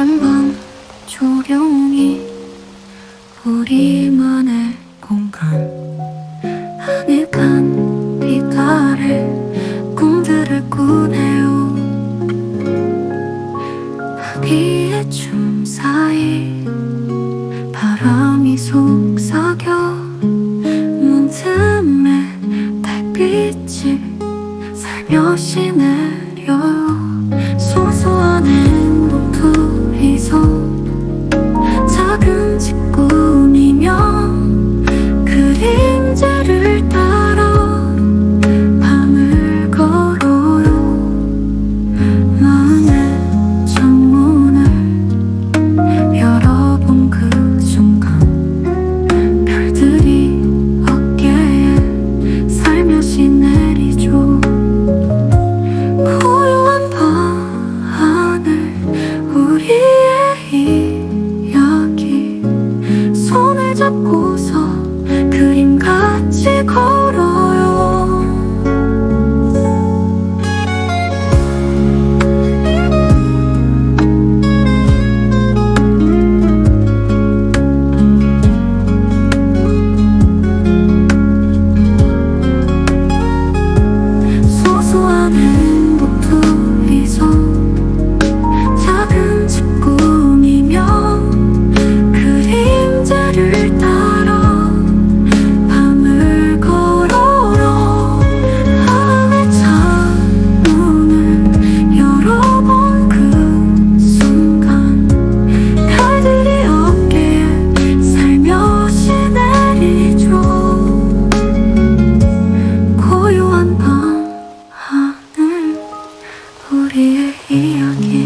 푸른 밤 조용히 우리만의 공간. 아늑한 아래 꿈들을 꾸네요. 아기의 춤 사이 바람이 속삭여 문틈에 달빛이 살며시 내 西空 우리의 이야기